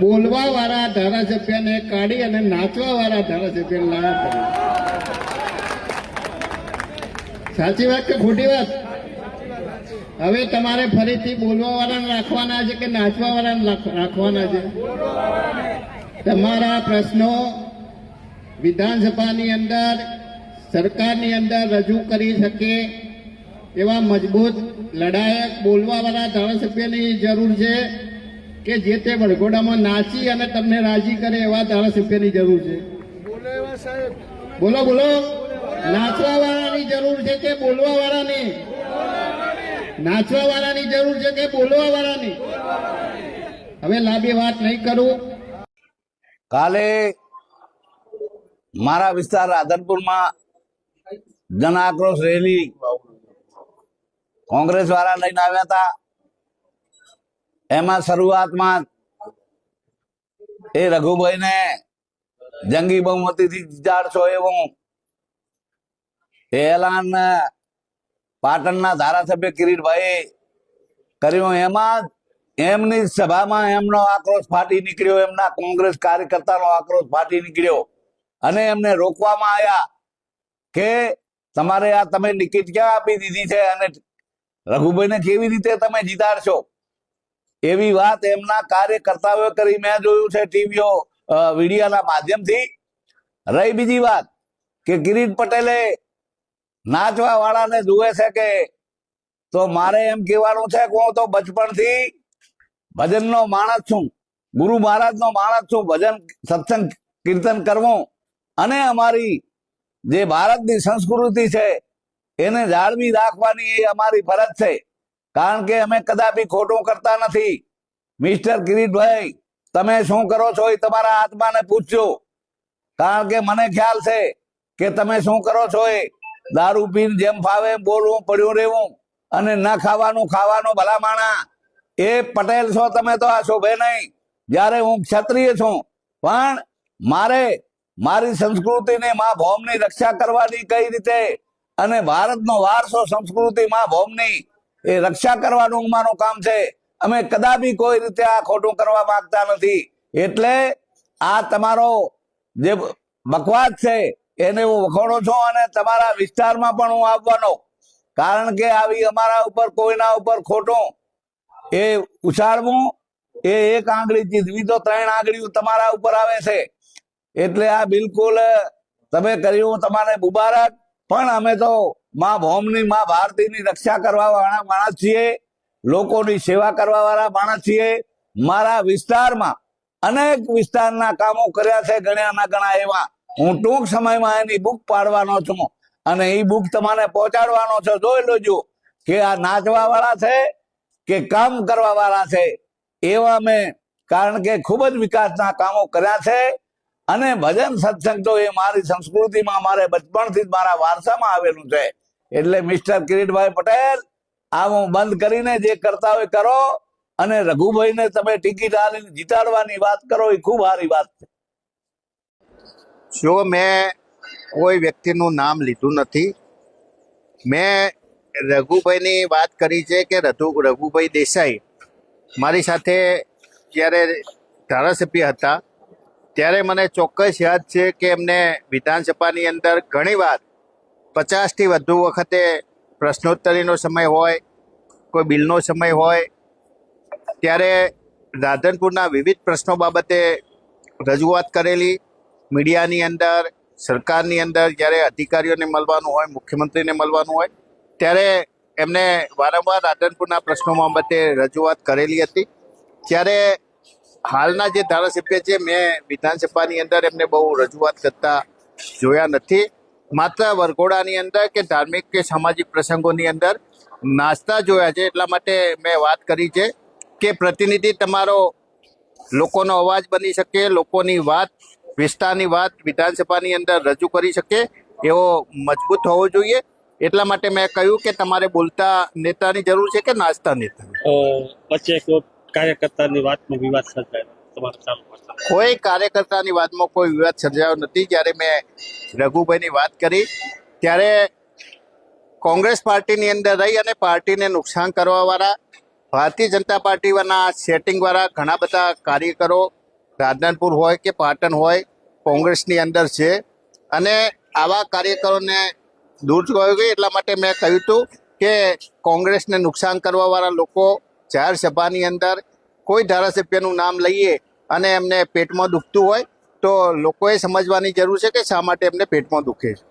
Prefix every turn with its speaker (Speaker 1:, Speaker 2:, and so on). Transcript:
Speaker 1: બોલવા વાળા ધારાસભ્યને કાઢી અને નાચવા વાળા ધારાસભ્યને લાયા સાચી વાત કે ખોટી વાત? હવે તમારે ફરીથી બોલવા વાળાને રાખવાના છે કે નાચવા વાળાને રાખવાના છે? તમારા પ્રશ્નો વિધાનસભાની અંદર, સરકારની અંદર રજૂ કરી શકે એવા મજબૂત, લડાયક, બોલવાવાળા ધારાસભ્યની જરૂર છે. કે જે તે વડઘોડામાં નાચી અને તમને રાજી કરે એવા ધારાસભ્યની જરૂર છે. બોલો બોલો નાચવા વાળાની જરૂર છે કે બોલવા વાળાની નાચવા વાળાની જરૂર છે કે બોલવા વાળાની હવે લાંબી વાત નહીં કરું.
Speaker 2: કાલે મારા વિસ્તાર રાધનપુરમાં જન આક્રોશ રેલી કોંગ્રેસ વાળા લઈને આવ્યા હતા. એમાં શરૂઆતમાં એ રઘુભાઈને જંગી બહુમતીથી જીતાડશો એવું એલાન પાટણના ધારાસભ્ય કિરીટભાઈ કર્યું. એમાં એમની સભામાં એમનો આક્રોશ ફાટી નીકળ્યો. એમના કોંગ્રેસ કાર્યકર્તાનો આક્રોશ ફાટી નીકળ્યો. અને એમને રોકવામાં આવ્યા કે તમારે આ તમે ટિકિટ ક્યાં આપી દીધી છે અને રઘુભાઈને કેવી રીતે તમે જીતાડશો? એવી વાત એમના કાર્યકર્તાઓએ કરી. મેં જોયું છે ટીવીઓ મીડિયાના માધ્યમથી. રહી બીજી વાત કે કિરીટ પટેલે નાચવા વાળાને જુએ છે કે તો મારે એમ કહેવાનું છે કે હું તો બચપણથી ભજનનો માણસ છું. ગુરુ મહારાજનો માણસ છું. ભજન, સત્સંગ, કીર્તન કરવું. અને અમારી જે ભારતની સંસ્કૃતિ છે એને જાળવી રાખવાની એ અમારી ફરજ છે. કારણ કે અમે કદાપી ખોટું કરતા નથી. મિસ્ટર કિરીટભાઈ તમે શું કરો છો એ તમારા આત્માને પૂછજો. કારણ કે મને ખ્યાલ છે કે તમે શું કરો છો એ? દારૂ પીને જેમ ફાવે બોલવું, પડ્યું રહેવું અને ન ખાવાનું ખાવાનું ભલા માણા એ પટેલ છો તમે તો આ શોભે નહીં. જ્યારે હું ક્ષત્રિય છું. પણ મારે મારી સંસ્કૃતિને મા ભૌમની રક્ષા કરવાની કઈ રીતે? અને ભારતનો વારસો સંસ્કૃતિ મા ભૌમની એ રક્ષા કરવાનું અમારું કામ છે. અમે કદાપી કોઈ રીતે આ ખોટું કરવા માંગતા નથી. એટલે આ તમારો જે બકવાસ છે, એને હું વખોડો છું અને તમારા વિસ્તારમાં પણ હું આવવાનો. કારણ કે આવી અમારા ઉપર, કોઈના ઉપર ખોટું એ ઉછાળવું, એ એક આંગળી જીતવી તો ત્રણ આંગળીઓ તમારા ઉપર આવે છે. એટલે આ બિલકુલ તમે કર્યું તમારે મુબારક. પણ અમે તો માં ભૌમની, માં ભારતીની રક્ષા કરવા વાળા માણસ છીએ, લોકોની સેવા કરવા વાળા માણસ છીએ. મારા વિસ્તારમાં અનેક વિસ્તારના કામો કર્યા છે ગણ્યા ના ગણા એવા. હું ટૂંક સમયમાં એની બુક પાડવાનો છું અને એ બુક તમારે પહોંચાડવાનો છે. જોઈ લેજો કે આ નાચવા વાળા છે કે કામ કરવા વાળા છે. એવા મેં કારણ કે ખૂબ જ વિકાસના કામો કર્યા છે. અને ભજન સત્સંગ તો એ મારી સંસ્કૃતિમાં મારે બચપણથી જ મારા વારસામાં આવેલું છે. એટલે મિસ્ટર કિરીટભાઈ પટેલ, આ હું બંધ કરીને જે કરતા હોય કરો. અને રઘુભાઈને તમે ટિકિટ આલીને જીતાડવાની વાત કરો, એ ખૂબ સારી વાત છે.
Speaker 3: જો મેં કોઈ વ્યક્તિનું નામ લીધું નથી, મેં રઘુભાઈની વાત કરી છે કે રઘુ, રઘુભાઈ દેસાઈ મારી સાથે જ્યારે ધારાસભ્ય હતા ત્યારે મને ચોક્કસ યાદ છે કે એમને વિધાનસભાની અંદર ઘણીવાર પચાસથી વધુ વખતે પ્રશ્નોત્તરીનો સમય હોય, કોઈ બિલનો સમય હોય, ત્યારે રાધનપુરના વિવિધ પ્રશ્નો બાબતે રજૂઆત કરેલી. મીડિયાની અંદર, સરકારની અંદર જ્યારે અધિકારીઓને મળવાનું હોય, મુખ્યમંત્રીને મળવાનું હોય, ત્યારે એમને વારંવાર રાધનપુરના પ્રશ્નો બાબતે રજૂઆત કરેલી હતી. ત્યારે હાલના જે ધારાસભ્ય છે, મેં વિધાનસભાની અંદર એમને બહુ રજૂઆત કરતા જોયા નથી. માત્ર વરઘોડાની અંદર કે ધાર્મિક કે સામાજિક પ્રસંગોની અંદર નાસ્તા જોયા છે, એટલા માટે મેં વાત કરી છે કે પ્રતિનિધિ તમારો લોકોનો અવાજ બની શકે, લોકોની વાત, વિસ્તારની વાત વિધાનસભાની અંદર રજૂ કરી શકે એવો મજબૂત હોવો જોઈએ. એટલા માટે મેં કહ્યું કે તમારે બોલતા નેતાની જરૂર છે કે નાસ્તા
Speaker 4: નેતા વચ્ચે કાર્યકર્તાની વાતમાં વિવાદ સર્જાયો.
Speaker 3: કોઈ કાર્યકર્તાની વાતમાં કોઈ વિવાદ સર્જાયો નથી. જ્યારે મેં રઘુભાઈની વાત કરી, ત્યારે કોંગ્રેસ પાર્ટીની અંદર રહી અને પાર્ટીને નુકસાન કરવાવાળા, ભારતીય જનતા પાર્ટીના સેટિંગવાળા ઘણા બધા કાર્યકરો રાધનપુર હોય કે પાટણ હોય, કોંગ્રેસની અંદર છે. અને આવા કાર્યકરોને દૂર ગઈ એટલા માટે મેં કહ્યું હતું કે કોંગ્રેસને નુકસાન કરવાવાળા લોકો જાહેર સભાની અંદર કોઈ ધારાસભ્યનું નામ લઈએ અને એમને પેટમાં દુખતું હોય, તો લોકોએ સમજવાની જરૂર છે કે શા માટે એમને પેટમાં દુખે છે.